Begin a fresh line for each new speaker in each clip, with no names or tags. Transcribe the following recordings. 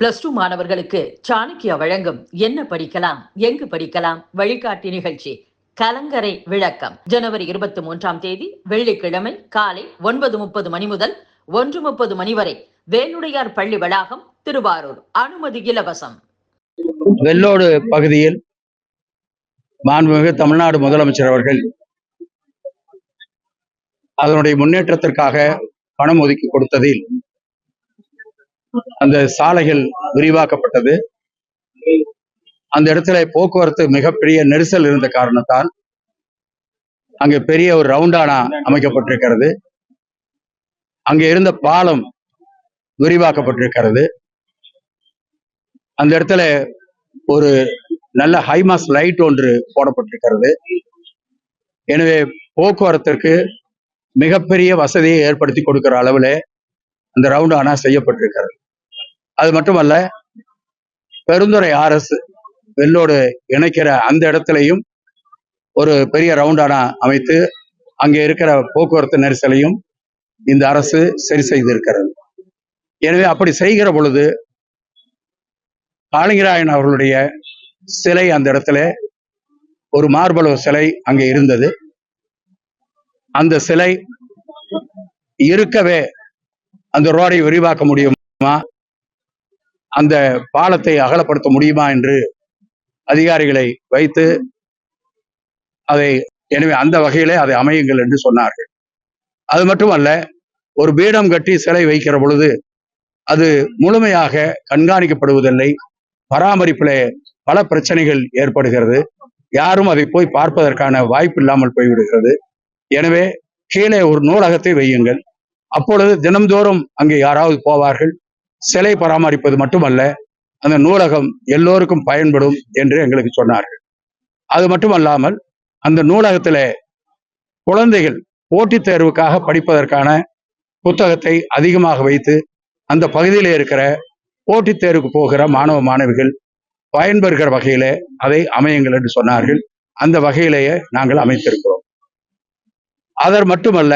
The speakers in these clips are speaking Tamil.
பிளஸ் டூ மாணவர்களுக்கு சாணக்கியா வழங்கும். என்ன படிக்கலாம்? எங்கு படிக்கலாம்? வழிகாட்டி நிகழ்ச்சி. கலங்கரை விளக்கம். ஜனவரி இருபத்தி மூன்றாம் தேதி வெள்ளிக்கிழமை காலை ஒன்பது முப்பது மணி முதல் ஒன்று முப்பது மணி வரை வேலுடையார் பள்ளி வளாகம் திருவாரூர். அனுமதி இலவசம்.
வெள்ளோடு பகுதியில் மாண்புமிகு தமிழ்நாடு முதலமைச்சர் அவர்கள் அதனுடைய முன்னேற்றத்திற்காக பணம் ஒதுக்கி கொடுத்ததில் அந்த சாலைகள் விரிவாக்கப்பட்டது. அந்த இடத்துல போக்குவரத்து மிகப்பெரிய நெரிசல் இருந்த காரணத்தால் அங்கே பெரிய ஒரு ரவுண்டானா அமைக்கப்பட்டிருக்கிறது. அங்கே இருந்த பாலம் விரிவாக்கப்பட்டிருக்கிறது. அந்த இடத்துல ஒரு நல்ல ஹைமாஸ் லைட் ஒன்று போடப்பட்டிருக்கிறது. எனவே போக்குவரத்திற்கு மிகப்பெரிய வசதியை ஏற்படுத்தி கொடுக்கிற அளவில் அந்த ரவுண்டானா செய்யப்பட்டிருக்கிறது. அது மட்டுமல்ல பெருந்துறை ஆர்எஸ் வெள்ளோடு இணைக்கிற அந்த இடத்துலையும் ஒரு பெரிய ரவுண்டானா அமைத்து அங்கே இருக்கிற போக்குவரத்து நெரிசலையும் இந்த அரசு சரி செய்திருக்கிறது. எனவே அப்படி செய்கிற பொழுது காளிங்கராயன் அவர்களுடைய சிலை அந்த இடத்துல ஒரு மார்பளவு சிலை அங்கே இருந்தது. அந்த சிலை இருக்கவே அந்த ரோடை விரிவாக்க முடியுமா? அந்த பாலத்தை அகலப்படுத்த முடியுமா என்று அதிகாரிகளை வைத்து அதை எனவே அந்த வகையிலே அதை அமையுங்கள் என்று சொன்னார்கள். அது மட்டுமல்ல ஒரு பீடம் கட்டி சிலை வைக்கிற பொழுது அது முழுமையாக கண்காணிக்கப்படுவதில்லை. பராமரிப்பிலே பல பிரச்சனைகள் ஏற்படுகிறது. யாரும் அதை போய் பார்ப்பதற்கான வாய்ப்பு இல்லாமல் போய்விடுகிறது. எனவே கீழே ஒரு நூலகத்தை வையுங்கள். அப்பொழுது தினம்தோறும் அங்கே யாராவது போவார்கள். சிலை பராமரிப்பது மட்டுமல்ல அந்த நூலகம் எல்லோருக்கும் பயன்படும் என்று எங்களுக்கு சொன்னார்கள். அது மட்டுமல்லாமல் அந்த நூலகத்திலே குழந்தைகள் போட்டித் தேர்வுக்காக படிப்பதற்கான புத்தகத்தை அதிகமாக வைத்து அந்த பகுதியில் இருக்கிற போட்டித் தேர்வுக்கு போகிற மாணவ மாணவிகள் பயன்பெறுகிற வகையிலே அதை அமையுங்கள் என்று சொன்னார்கள். அந்த வகையிலேயே நாங்கள் அமைத்திருக்கிறோம். அதர் மட்டுமல்ல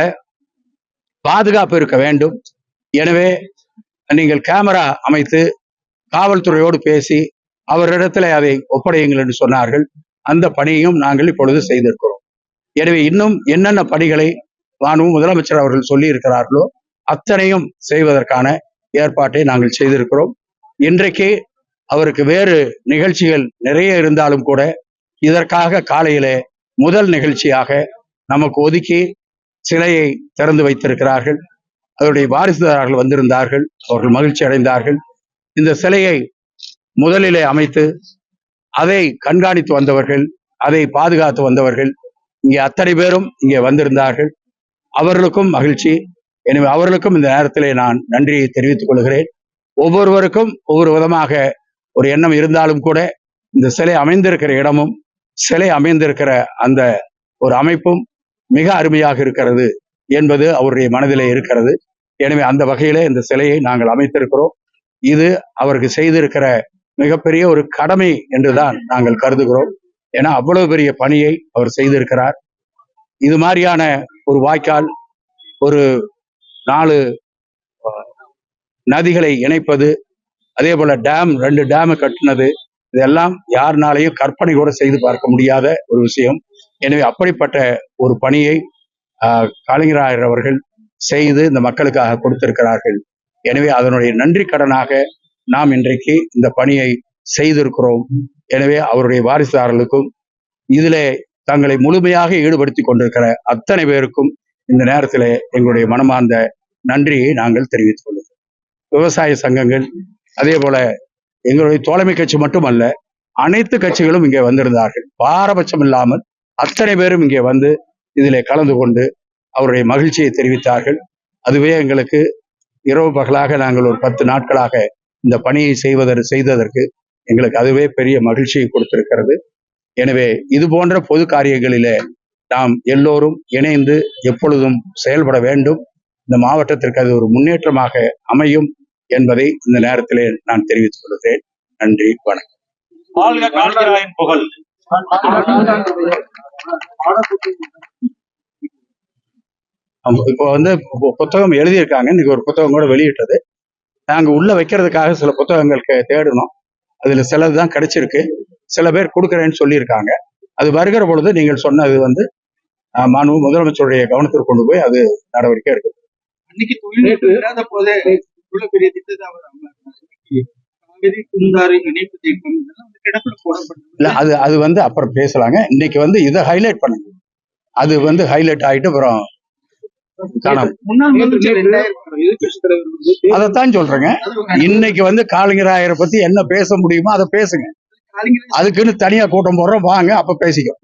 பாதுகாப்பு இருக்க வேண்டும். எனவே நீங்கள் கேமரா அமைத்து காவல்துறையோடு பேசி அவரிடத்துல அதை ஒப்படையுங்கள் என்று சொன்னார்கள். அந்த பணியையும் நாங்கள் இப்பொழுது செய்திருக்கிறோம். எனவே இன்னும் என்னென்ன பணிகளை வானும் முதலமைச்சர் அவர்கள் சொல்லி இருக்கிறார்களோ அத்தனையும் செய்வதற்கான ஏற்பாட்டை நாங்கள் செய்திருக்கிறோம். இன்றைக்கு அவருக்கு வேறு நிகழ்ச்சிகள் நிறைய இருந்தாலும் கூட இதற்காக காலையிலே முதல் நிகழ்ச்சியாக நமக்கு ஒதுக்கி சிலையை திறந்து வைத்திருக்கிறார்கள். அதனுடைய வாரிசுதாரர்கள் வந்திருந்தார்கள். அவர்கள் மகிழ்ச்சி அடைந்தார்கள். இந்த சிலையை முதலிலே அமைத்து அதை கண்காணித்து வந்தவர்கள் அதை பாதுகாத்து வந்தவர்கள் இங்கே அத்தனை பேரும் இங்கே வந்திருந்தார்கள். அவர்களுக்கும் மகிழ்ச்சி. எனவே அவர்களுக்கும் இந்த நேரத்திலே நான் நன்றியை தெரிவித்துக் கொள்கிறேன். ஒவ்வொருவருக்கும் ஒவ்வொரு விதமாக ஒரு எண்ணம் இருந்தாலும் கூட இந்த சிலை அமைந்திருக்கிற இடமும் சிலை அமைந்திருக்கிற அந்த ஒரு அமைப்பும் மிக அருமையாக இருக்கிறது. என்பது அவருடைய மனதிலே இருக்கிறது. எனவே அந்த வகையிலே இந்த சிலையை நாங்கள் அமைத்திருக்கிறோம். இது அவருக்கு செய்திருக்கிற மிகப்பெரிய ஒரு கடமை என்றுதான் நாங்கள் கருதுகிறோம். ஏன்னா அவ்வளவு பெரிய பணியை அவர் செய்திருக்கிறார். இது மாதிரியான ஒரு வாய்க்கால் ஒரு நாலு நதிகளை இணைப்பது அதே போல டேம் ரெண்டு டேமை கட்டினது இதெல்லாம் யாருனாலையும் கற்பனை கூட செய்து பார்க்க முடியாத ஒரு விஷயம். எனவே அப்படிப்பட்ட ஒரு பணியை ஆஹ், காளிங்கராயர் அவர்கள் செய்து இந்த மக்களுக்காக கொடுத்திருக்கிறார்கள். எனவே அதனுடைய நன்றி கடனாக நாம் இன்றைக்கு இந்த பணியை செய்திருக்கிறோம். எனவே அவருடைய வாரிசுதாரர்களுக்கும் இதிலே தங்களை முழுமையாக ஈடுபடுத்தி கொண்டிருக்கிற அத்தனை பேருக்கும் இந்த நேரத்தில் எங்களுடைய மனமார்ந்த நன்றியை நாங்கள் தெரிவித்துக் கொள்கிறோம். விவசாய சங்கங்கள் அதே போல எங்களுடைய தோழமை கட்சி மட்டுமல்ல அனைத்து கட்சிகளும் இங்கே வந்திருந்தார்கள். பாரபட்சம் இல்லாமல் அத்தனை பேரும் இங்கே வந்து இதிலே கலந்து கொண்டு அவருடைய மகிழ்ச்சியை தெரிவித்தார்கள். அதுவே எங்களுக்கு இரவு பகலாக நாங்கள் ஒரு பத்து நாட்களாக இந்த பணியை செய்வதற்கு செய்ததற்கு எங்களுக்கு அதுவே பெரிய மகிழ்ச்சியை கொடுத்திருக்கிறது. எனவே இது போன்ற பொது காரியங்களிலே நாம் எல்லோரும் இணைந்து எப்பொழுதும் செயல்பட வேண்டும். இந்த மாவட்டத்திற்கு அது ஒரு முன்னேற்றமாக அமையும் என்பதை இந்த நேரத்திலே நான் தெரிவித்துக் கொள்கிறேன். நன்றி வணக்கம்.
புகழ்.
இப்போ வந்து புத்தகம் எழுதியிருக்காங்க. இன்னைக்கு ஒரு புத்தகம் கூட வெளியிட்டது. நாங்க உள்ள வைக்கிறதுக்காக சில புத்தகங்களுக்கு தேடணும். அதுல சிலது தான் கிடைச்சிருக்கு. சில பேர் கொடுக்குறேன்னு சொல்லியிருக்காங்க. அது வருகிற பொழுது நீங்கள் சொன்னது வந்து மாண்பு முதலமைச்சருடைய கவனத்திற்கு கொண்டு போய் அது நடவடிக்கை எடுக்கும்.
அன்னைக்கு தொழில்நுட்பம் இல்லாத போதே இவ்வளவு பெரிய
இல்ல அது அது வந்து அப்புறம் பேசலாங்க. இன்னைக்கு வந்து இதை ஹைலைட் பண்ணுங்க. அது வந்து ஹைலைட் ஆயிட்டு அப்புறம் அதைத்தான் சொல்றேங்க. இன்னைக்கு வந்து காளிங்கராயரை பத்தி என்ன பேச முடியுமோ அதை பேசுங்க.
காலிங்கராயர்
அதுக்குன்னு தனியா கூட்டம் போடுறோம். வாங்க அப்ப பேசிக்கோ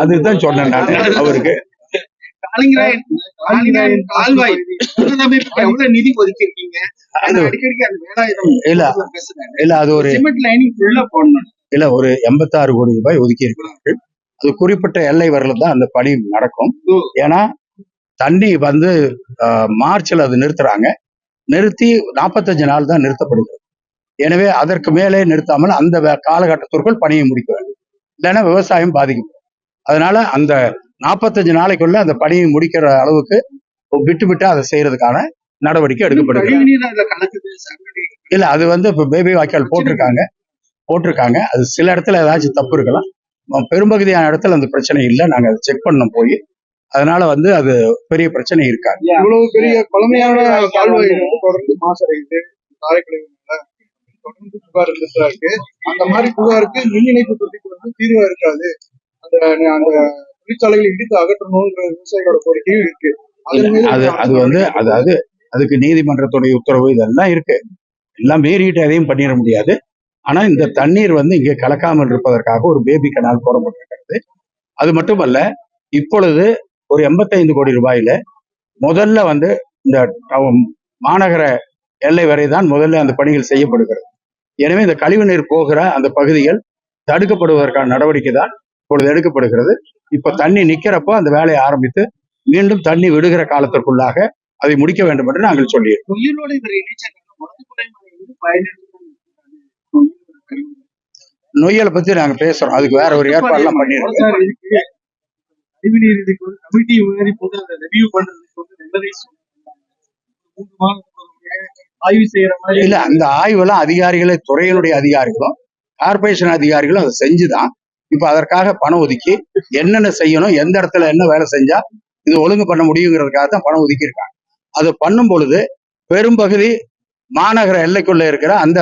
அதுதான் சொன்னேன் நான் அவருக்கு. இல்ல. அது ஒரு இல்ல ஒரு எண்பத்தாறு கோடி ரூபாய் ஒதுக்கி இருக்கிறார்கள் அது குறிப்பிட்ட எல்லை வரல தான் அந்த பணி நடக்கும். ஏன்னா தண்ணி வந்து ஆஹ், மார்ச்ல அது நிறுத்துறாங்க. நிறுத்தி நாற்பத்தஞ்சு நாள் தான் நிறுத்தப்படுகிறது. எனவே அதற்கு மேலே நிறுத்தாமல் அந்த காலகட்டத்திற்குள் பணியை முடிக்க வேண்டும். இல்லைன்னா விவசாயம் பாதிக்கும் அதனால அந்த நாற்பத்தஞ்சு நாளைக்குள்ள அந்த பணியை முடிக்கிற அளவுக்கு விட்டு விட்டு அதை செய்யறதுக்கான நடவடிக்கை எடுக்கப்படுகிறது. இல்ல அது வந்து இப்ப பேபி வாய்க்கால் போட்டிருக்காங்க. போட்டிருக்காங்க. அது சில இடத்துல ஏதாச்சும் தப்பு இருக்கலாம். பெரும்பகுதியான இடத்துல அந்த பிரச்சனை இல்லை. நாங்க அதை செக் பண்ணோம் போய். அதனால வந்து அது பெரிய பிரச்சனை இருக்காது.
இவ்வளவு பெரிய பழமையான கால்வாய் தொடர்ந்து மாசடையுது சாலைக்கழிவுனால தொடர்ந்து புகார் இருந்துட்டு இருக்கு. அந்த மாதிரி புகாருக்கு மின் இணைப்பு தொட்டிக்கு வந்து தீர்வா இருக்காது. அந்த அந்த தொழிற்சாலைகளை இடித்து அகற்றணுங்கிற விவசாயிகளோட கோரிக்கையும் இருக்கு.
அது அது வந்து அதாவது அதுக்கு நீதிமன்றத்துடைய உத்தரவு இதெல்லாம் இருக்கு. எல்லாம் மீறிட்டு எதையும் பண்ணிட முடியாது. ஆனா இந்த தண்ணீர் வந்து இங்கே கலக்காமல் இருப்பதற்காக ஒரு பேபி கனால் போடப்பட்டிருக்கிறது அது மட்டுமல்ல இப்பொழுது ஒரு எண்பத்தைந்து கோடி ரூபாயில முதல்ல வந்து இந்த மாநகர எல்லை வரை தான் முதல்ல அந்த பணிகள் செய்யப்படுகிறது. எனவே இந்த கழிவுநீர் போகிற அந்த பகுதிகள் தடுக்கப்படுவதற்கான நடவடிக்கை தான் இப்பொழுது எடுக்கப்படுகிறது. இப்ப தண்ணி நிக்கிறப்போ அந்த வேலையை ஆரம்பித்து மீண்டும் தண்ணி விடுகிற காலத்திற்குள்ளாக அதை முடிக்க வேண்டும் என்று நாங்கள் சொல்லியிருக்கோம். நொய்யலை பத்தி நாங்க பேசுறோம். அதுக்கு வேற ஒரு பண்ணிருக்கோம்.
ஆய்வு செய்யற மாதிரி
இல்ல அந்த ஆய்வெல்லாம் அதிகாரிகளே துறையினுடைய அதிகாரிகளும் கார்பரேஷன் அதிகாரிகளும் அதை செஞ்சுதான். இப்ப அதற்காக பணம் ஒதுக்கி என்னென்ன செய்யணும் எந்த இடத்துல என்ன வேலை செஞ்சா இது ஒழுங்கு பண்ண முடியுங்கிறதுக்காக தான் பணம் ஒதுக்கி இருக்காங்க அதை பண்ணும் பொழுது பெரும்பகுதி மாநகர எல்லைக்குள்ள இருக்கிற அந்த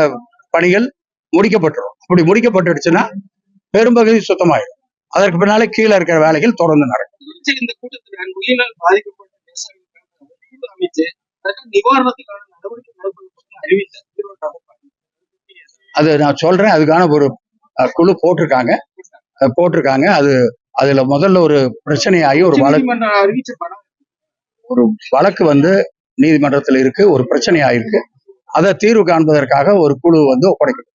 பணிகள் முடிக்கப்பட்டுரும். அப்படி முடிக்கப்பட்டுடுச்சுன்னா பெரும்பகுதி சுத்தமாயிடும். அதற்கு பின்னாலே கீழே இருக்கிற வேலைகள் தொடர்ந்து நடக்கும்.
இந்த கூட்டத்தில் பாதிக்கப்பட்ட அமைச்சு நிவாரணத்துக்கான
அது நான் சொல்றேன். அதுக்கான ஒரு குழு போட்டிருக்காங்க. போட்டிருக்காங்க. அது அதுல முதல்ல ஒரு பிரச்சனையாகி ஒரு வழக்கு ஒரு வழக்கு வந்து நீதிமன்றத்தில் இருக்கு. ஒரு பிரச்சனை ஆயிருக்கு அதை தீர்வு காண்பதற்காக ஒரு குழு வந்து ஒப்படைக்கப்படும்